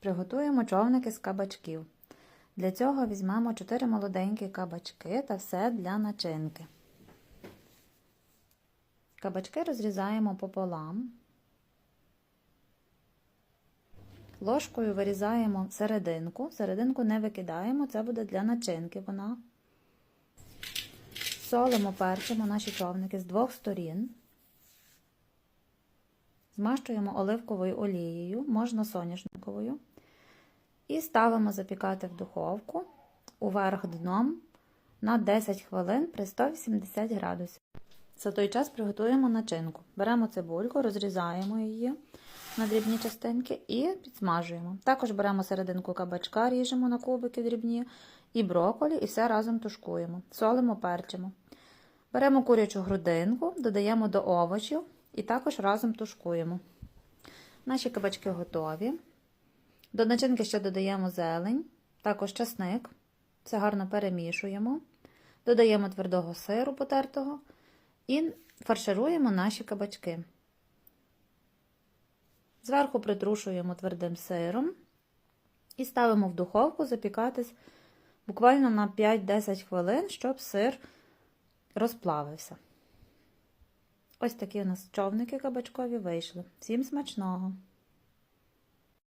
Приготуємо човники з кабачків. Для цього візьмемо 4 молоденькі кабачки та все для начинки. Кабачки розрізаємо пополам. Ложкою вирізаємо серединку. Серединку не викидаємо, це буде для начинки вона. Солимо, перчимо наші човники з двох сторін. Змащуємо оливковою олією, можна соняшниковою. І ставимо запікати в духовку уверх дном на 10 хвилин при 180 градусів. За той час приготуємо начинку. Беремо цибульку, розрізаємо її на дрібні частинки і підсмажуємо. Також беремо серединку кабачка, ріжемо на кубики дрібні, і броколі, і все разом тушкуємо. Солимо, перчимо. Беремо курячу грудинку, додаємо до овочів і також разом тушкуємо. Наші кабачки готові. До начинки ще додаємо зелень, також часник. Це гарно перемішуємо. Додаємо твердого сиру потертого і фаршируємо наші кабачки. Зверху притрушуємо твердим сиром і ставимо в духовку запікатись буквально на 5-10 хвилин, щоб сир розплавився. Ось такі у нас човники кабачкові вийшли. Всім смачного!